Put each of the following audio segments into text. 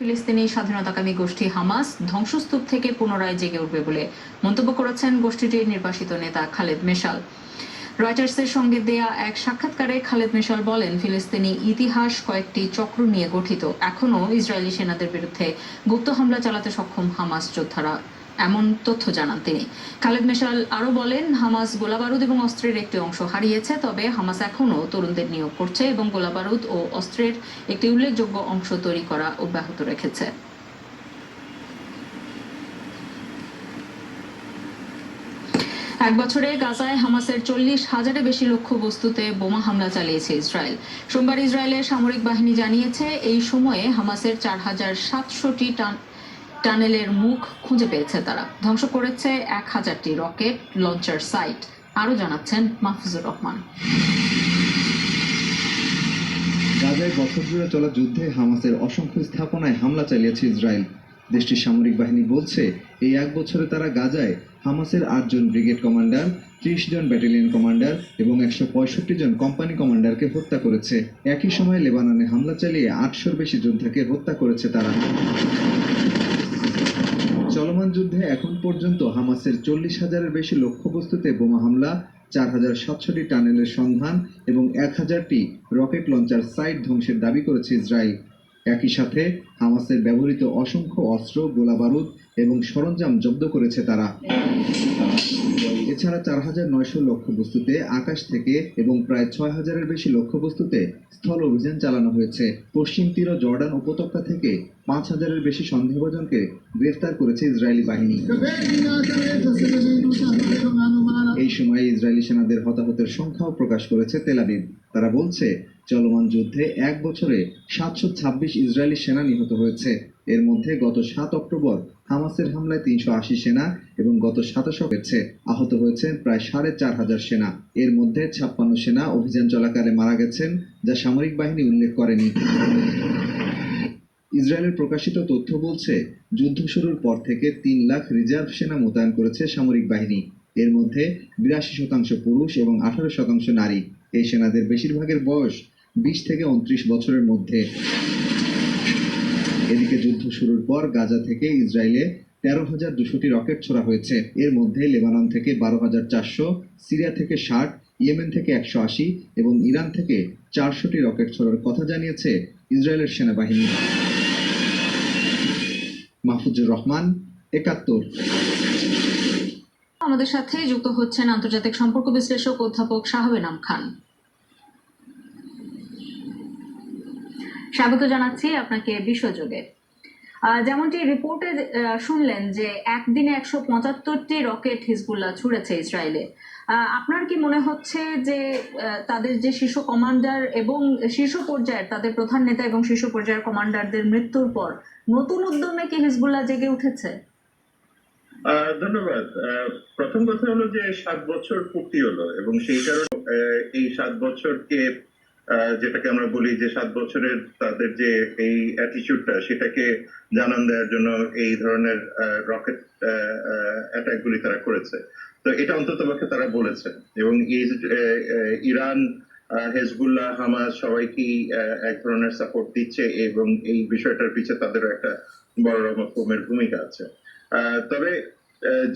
ফিলিস্তিনি স্বাধীনতাকামী গোষ্ঠী হামাস ধ্বংসস্তূপ থেকে পুনরায় জেগে উঠবে বলে মন্তব্য করেছেন গোষ্ঠীটির নির্বাসিত নেতা খালেদ মেশাল। রয়টার্সের সঙ্গে দেয়া এক সাক্ষাৎকারে খালেদ মেশাল বলেন, ফিলিস্তিনি ইতিহাস কয়েকটি চক্র নিয়ে গঠিত। এখনও ইসরায়েলি সেনাদের বিরুদ্ধে গুপ্ত হামলা চালাতে সক্ষম হামাস যোদ্ধারা। এমন তথ্য জানান তিনি। খালেদ মেশাল আরও বলেন, হামাস গোলাবারুদ এবং অস্ত্রের একটি অংশ হারিয়েছে, তবে হামাস এখনও তরুণদের নিয়োগ করছে এবং গোলাবারুদ ও অস্ত্রের একটি উল্লেখযোগ্য অংশ তৈরি করা অব্যাহত রেখেছে। এক বছরে গাজায় হামাসের চল্লিশ হাজারের বেশি লক্ষ্যবস্তুতে বোমা হামলা চালিয়েছে ইসরায়েল। সোমবার ইসরায়েলের সামরিক বাহিনী জানিয়েছে, এই সময়ে হামাসের চার হাজার সাতশোটি টান টানেলের মুখ খুঁজে পেয়েছে তারা। ধ্বংস করেছে এক হাজারটি রকেট লঞ্চার সাইট, আরও জানাচ্ছেন মাহফুজুর রহমান। গাজায় বছর জুড়ে চলা যুদ্ধে হামাসের অসংখ্য স্থাপনায় হামলা চালিয়েছে ইসরায়েল। দেশটির সামরিক বাহিনী বলছে, এই এক বছরে তারা গাজায় হামাসের আটজন ব্রিগেড কমান্ডার, ত্রিশ জন ব্যাটালিয়ন কমান্ডার এবং একশো পঁয়ষট্টি জন কোম্পানি কমান্ডারকে হত্যা করেছে। একই সময় লেবাননে হামলা চালিয়ে আটশোর বেশি যোদ্ধাকে হত্যা করেছে তারা। চলমান যুদ্ধে এখন পর্যন্ত হামাসের চল্লিশ হাজারের বেশি লক্ষ্যবস্তুতে বোমা হামলা, চার হাজার সাতশোটি টানেলের সন্ধান এবং এক হাজারটি রকেট লঞ্চার সাইট ধ্বংসের দাবি করেছে ইসরায়েল। একই সাথে হামাসের ব্যবহৃত অসংখ্য অস্ত্র, গোলাবারুদ এবং সরঞ্জাম জব্দ করেছে তারা। এছাড়া চার হাজার নয়শো লক্ষ্যবস্তুতে, আকাশ থেকে এবং প্রায় ছয় হাজারের বেশি লক্ষ্যবস্তুতে স্থল অভিযান চালানো হয়েছে। পশ্চিম তীর জর্ডান উপত্যকা থেকে পাঁচ হাজারের বেশি সন্দেহভাজনকে গ্রেফতার করেছে ইসরায়েলি বাহিনী। এই সময়ে ইসরায়েলি সেনাদের হতাহতের সংখ্যাও প্রকাশ করেছে তেলাবিব তারা বলছে, চলমান যুদ্ধে এক বছরে সাতশো ছাব্বিশ ইসরায়েলি সেনা নিহত হয়েছে। এর মধ্যে গত সাত অক্টোবর হামাসের হামলায় তিনশো আশি সেনা এবং গত সাতাশ হয়েছে। আহত হয়েছে প্রায় সাড়ে চার হাজার সেনা। এর মধ্যে ছাপ্পান্ন সেনা অভিযান চলাকালে মারা গেছেন, যা সামরিক বাহিনী উল্লেখ করেনি। ইসরায়েলের প্রকাশিত তথ্য বলছে, যুদ্ধ শুরুর পর থেকে তিন লাখ রিজার্ভ সেনা মোতায়েন করেছে সামরিক বাহিনী। এর মধ্যে বিরাশি শতাংশ পুরুষ এবং আঠারো শতাংশ নারী। এই সেনাদের বেশিরভাগের বয়স বিশ থেকে উনত্রিশ বছরের মধ্যে। এদিকে যুদ্ধ শুরুর পর গাজা থেকে ইসরায়েলে তেরো হাজার দুশোটি রকেট ছোড়া হয়েছে। এর মধ্যে লেবানন থেকে বারো হাজার চারশো, সিরিয়া থেকে ষাট, ইয়েমেন থেকে একশো আশি এবং ইরান থেকে চারশোটি রকেট ছোড়ার কথা জানিয়েছে ইসরায়েলের সেনাবাহিনী। মাহফুজুর রহমান, একাত্তর। আমাদের সাথে যুক্ত হচ্ছেন আন্তর্জাতিক সম্পর্ক বিশ্লেষক অধ্যাপক শাহবেনাম খান। স্বাগত জানাচ্ছি আপনাকে বিশ্বযোগে যেমনটি রিপোর্টে শুনলেন যে একদিনে একশো পঁচাত্তরটি রকেট হিজবুল্লাহ ছুড়েছে ইসরায়েলে। আপনার কি মনে হচ্ছে যে তাদের যে শীর্ষ কমান্ডার এবং শীর্ষ পর্যায়ের তাদের প্রধান নেতা এবং শীর্ষ পর্যায়ের কমান্ডারদের মৃত্যুর পর নতুন উদ্যমে কি হিজবুল্লাহ জেগে উঠেছে? ধন্যবাদ। প্রথম কথা হলো যে সাত বছর পূর্তি হলো এবং সেই কারণে এই সাত বছরকে যেটাকে আমরা বলি যে সাত বছরের তাদের যে এই অ্যাটিচিউডটা সেটাকে জানান দেওয়ার জন্য এই ধরনের রকেট অ্যাটাক গুলি তারা করেছে। তো এটা অন্তত পক্ষে তারা বলেছে। এবং ইরান হেজবুল্লাহ, হামাস সবাইকেই এক ধরনের সাপোর্ট দিচ্ছে এবং এই বিষয়টার পিছিয়ে তাদেরও একটা বড় রকমের ভূমিকা আছে। তবে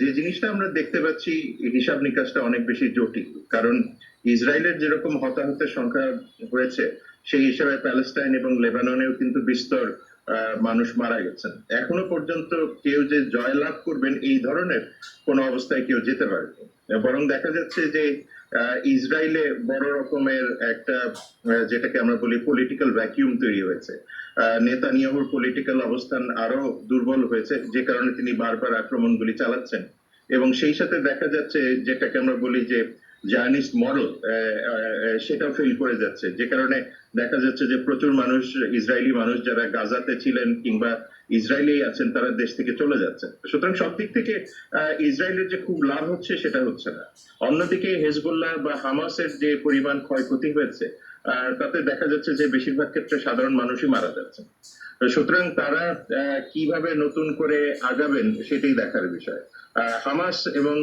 যে জিনিসটা আমরা দেখতে পাচ্ছি, হিসাব নিকাশটা অনেক বেশি জটিল। কারণ ইসরায়েলের যেরকম হতাহতের সংখ্যা হয়েছে, সেই হিসাবে প্যালেস্টাইন এবং লেবাননেও কিন্তু বিস্তর মানুষ মারা গেছেন। এখনও পর্যন্ত কেউ যে জয়লাভ করবেন এই ধরনের কোন অবস্থায় কেউ যেতে পারেনি। বরং দেখা যাচ্ছে যে ইসরায়েলে বড় রকমের একটা যেটাকে আমরা বলি পলিটিক্যাল ভ্যাকিউম তৈরি হয়েছে। নেতানিয়াহুর পলিটিক্যাল অবস্থান আরও দুর্বল হয়েছে, যে কারণে তিনি বারবার আক্রমণগুলি চালাচ্ছেন। এবং সেই সাথে দেখা যাচ্ছে, যেটাকে আমরা বলি যে জার্নিস্ট মডেল সেটাও ফেল করে যাচ্ছে। যে কারণে দেখা যাচ্ছে যে প্রচুর মানুষ, ইসরায়েলি মানুষ যারা গাজাতে ছিলেন কিংবা ইসরায়েলি আছেন, তারা দেশ থেকে চলে যাচ্ছে। সুতরাং সব দিক থেকে ইসরায়েলের যে খুব লাভ হচ্ছে, সেটা হচ্ছে না। অন্যদিকে হেজবুল্লাহ বা হামাসের যে পরিমাণ ক্ষয়ক্ষতি হয়েছে আহ, তাতে দেখা যাচ্ছে যে বেশিরভাগ ক্ষেত্রে সাধারণ মানুষই মারা যাচ্ছে। সুতরাং তারা কীভাবে নতুন করে আগাবেন সেটাই দেখার বিষয়। হামাস এবং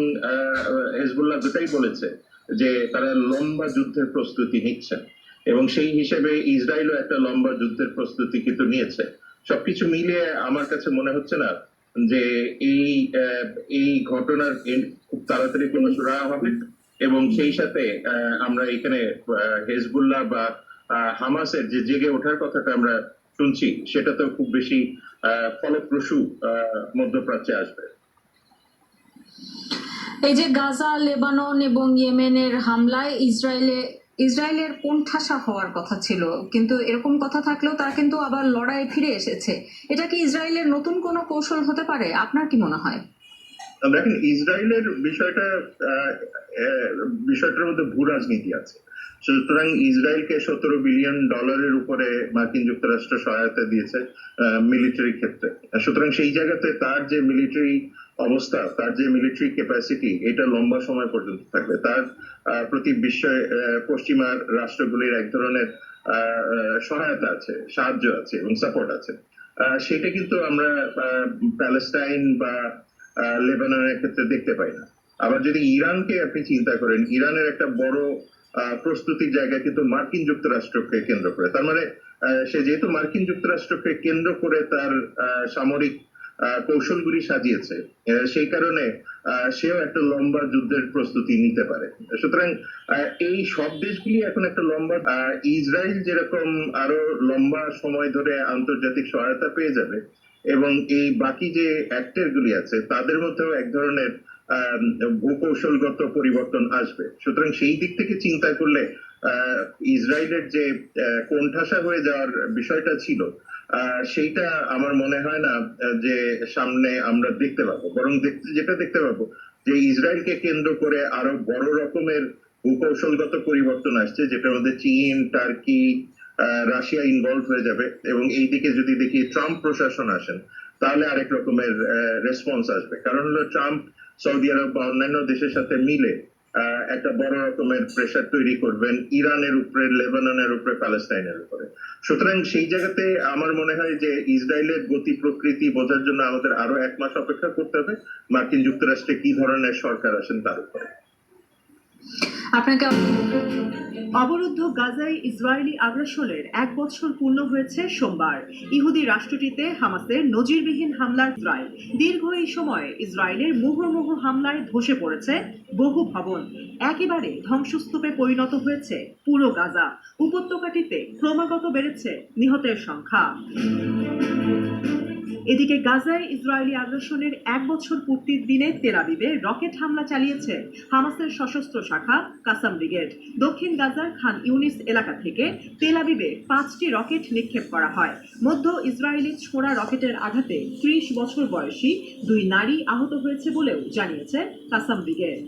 হেজবুল্লাহ দুটাই বলেছে যে তারা লম্বা যুদ্ধের প্রস্তুতি নিচ্ছেন এবং সেই হিসেবে ইসরায়েলও একটা লম্বা যুদ্ধের প্রস্তুতি কিন্তু নিয়েছে। সবকিছু মিলিয়ে আমার কাছে মনে হচ্ছে না যে এই এই ঘটনার খুব তাড়াতাড়ি কোনো সুরাহা হবে। এবং সেই সাথে আমরা এখানে হেজবুল্লাহ বা হামাসের যে জেগে ওঠার কথাটা আমরা শুনছি সেটা তো খুব বেশি ফলপ্রসূ মধ্যপ্রাচ্যে আসবে। এই যে গাজা লেবানন এবং ইয়েমেনের হামলায় ইসরায়েলে ইসরায়েলের কোণঠাসা হওয়ার কথা ছিল কিন্তু এরকম কথা থাকলেও তারা কিন্তু আবার লড়াই ফিরে এসেছে। এটা কি ইসরায়েলের নতুন কোনো কৌশল হতে পারে? আপনার কি মনে হয়? দেখেন ইসরায়েলের বিষয়টা বিষয়টার মধ্যে ভূ রাজনীতি আছে। সুতরাং ইসরায়েলকে সতেরো বিলিয়ন ডলারের উপরে মার্কিন যুক্তরাষ্ট্র সহায়তা দিয়েছে মিলিটারি ক্ষেত্রে। সুতরাং সেই জায়গাতে তার যে মিলিটারি অবস্থা তার যে মিলিটারি ক্যাপাসিটি এটা লম্বা সময় পর্যন্ত থাকবে। তার প্রতি বিশ্বে আহ, পশ্চিমা রাষ্ট্রগুলির এক ধরনের সহায়তা আছে সাহায্য আছে এবং সাপোর্ট আছে। সেটা কিন্তু আমরা প্যালেস্টাইন বা লেবাননের ক্ষেত্রে দেখতে পাই না। আবার যদি ইরানকে আপনি চিন্তা করেন, ইরানের একটা বড় প্রস্তুতির জায়গা কিন্তু মার্কিন যুক্তরাষ্ট্রকে কেন্দ্র করে। তার মানে সে যেহেতু মার্কিন যুক্তরাষ্ট্রকে কেন্দ্র করে তার সামরিক কৌশলগুলি সাজিয়েছে সেই কারণে সেও একটা লম্বা যুদ্ধের প্রস্তুতি নিতে পারে। সুতরাং এই সব দেশগুলি এখন একটা লম্বা ইসরায়েল যেরকম আরও লম্বা সময় ধরে আন্তর্জাতিক সহায়তা পেয়ে যাবে এবং এই বাকি যে অ্যাক্টর গুলি আছে, তাদের মধ্যেও এক ধরনের ভূকৌশলগত পরিবর্তন আসবে। সুতরাং সেই দিক থেকে চিন্তা করলে ইসরায়েলের যে কোণঠাসা হয়ে যাওয়ার বিষয়টা ছিল সেইটা আমার মনে হয় না যে সামনে আমরা দেখতে পাবো। বরং যেটা দেখতে পাবো, যে ইসরায়েলকে কেন্দ্র করে আরও বড় রকমের ভূকৌশলগত পরিবর্তন আসছে যেটার মধ্যে চীন, টার্কি রাশিয়া ইনভলভ হয়ে যাবে এবং এই দিকে যদি দেখি ট্রাম্প প্রশাসন আসেন, তাহলে আরেক রকমের রেসপন্স আসবে। কারণ হলো ট্রাম্প সৌদি আরব বা অন্যান্য দেশের সাথে মিলে একটা বড় রকমের প্রেশার তৈরি করবেন ইরানের উপরে, লেবাননের উপরে প্যালেস্টাইনের উপরে। সুতরাং সেই জায়গাতে আমার মনে হয় যে ইসরায়েলের গতি প্রকৃতি বোঝার জন্য আমাদের আরও এক মাস অপেক্ষা করতে হবে। মার্কিন যুক্তরাষ্ট্রে কি ধরনের সরকার আসেন তার উপরে। আপনাকে অবরুদ্ধ গাজায় ইসরায়েলি আগ্রাসনের এক বছর পূর্ণ হয়েছে সোমবার। ইহুদি রাষ্ট্রটিতে হামাসের নজিরবিহীন হামলার ইসরায়েল। দীর্ঘ এই সময়ে ইসরায়েলের মুহুর্মুহু হামলায় ধসে পড়েছে বহু ভবন। একেবারে ধ্বংসস্তূপে পরিণত হয়েছে পুরো গাজা। উপত্যকাটিতে ক্রমাগত বেড়েছে নিহতের সংখ্যা। এদিকে গাজায় ইসরায়েলি আগ্রাসনের এক বছর পূর্তির দিনে তেলাবিবে রকেট হামলা চালিয়েছে হামাসের সশস্ত্র শাখা কাসাম ব্রিগেড। দক্ষিণ গাজার খান ইউনিস এলাকা থেকে তেলাবিবে পাঁচটি রকেট নিক্ষেপ করা হয়। মধ্য ইসরায়েলি ছোড়া রকেটের আঘাতে ত্রিশ বছর বয়সী দুই নারী আহত হয়েছে বলেও জানিয়েছে কাসাম ব্রিগেড।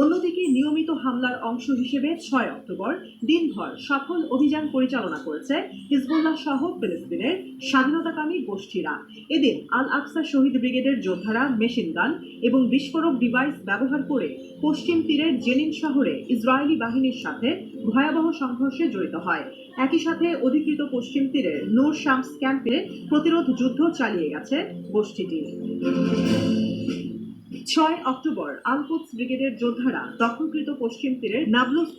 অন্যদিকে নিয়মিত হামলার অংশ হিসেবে ছয় অক্টোবর দিনভর সফল অভিযান পরিচালনা করেছে হিজবুল্লাহ সহ ফিলিস্তিনের স্বাধীনতাকামী গোষ্ঠীরা। এদিন আল আকসা শহীদ ব্রিগেডের যোদ্ধারা মেশিন গান এবং বিস্ফোরক ডিভাইস ব্যবহার করে পশ্চিম তীরের জেনিন শহরে ইসরায়েলি বাহিনীর সাথে ভয়াবহ সংঘর্ষে জড়িত হয়। একই সাথে অধিকৃত পশ্চিম তীরের নূর শামস ক্যাম্পে প্রতিরোধ যুদ্ধ চালিয়ে গেছে গোষ্ঠীটি। ছয় অক্টোবর আলকুৎস ব্রিগেডের যোদ্ধারা দখলকৃত পশ্চিম তীরের নাবলুস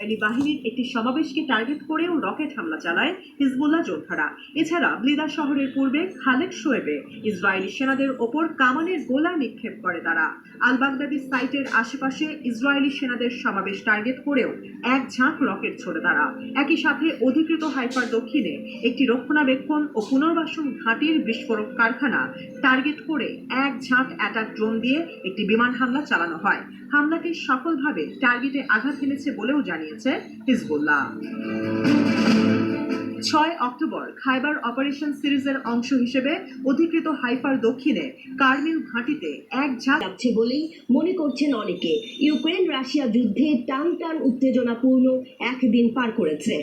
ইসরায়েলি বাহিনীর একটি সমাবেশকে টার্গেট করেও রকেট হামলা চালায় হিজবুল্লাহ যোদ্ধারা। এছাড়া ব্লিদা শহরের পূর্বে খালেক শোয়েবে ইসরায়েলি সেনাদের ওপর কামানের গোলা নিক্ষেপ করে তারা। আল বাগদাদি সাইটের আশেপাশে ইসরায়েলি সেনাদের সমাবেশ টার্গেট করেও এক ঝাঁক রকেট ছোড়ে তারা। একই সাথে অধিকৃত হাইফার দক্ষিণে একটি রক্ষণাবেক্ষণ ও পুনর্বাসন ঘাঁটির বিস্ফোরক কারখানা টার্গেট করে এক ঝাঁক অ্যাটাক ড্রোন দিয়ে একটি বিমান হামলা চালানো হয়। হামলাটি সফলভাবে টার্গেটে আঘাত হেনেছে বলেও জানিয়েছে হিজবুল্লাহ। ছয় অক্টোবর খাইবার অপারেশন সিরিজের অংশ হিসেবে অধিকৃত হাইফার দক্ষিণে কার্মিল ঘাঁটিতে এক ঝাঁক যাচ্ছে বলেই মনে করছেন অনেকে। ইউক্রেন রাশিয়া যুদ্ধে টান টান উত্তেজনাপূর্ণ একদিন পার করেছে।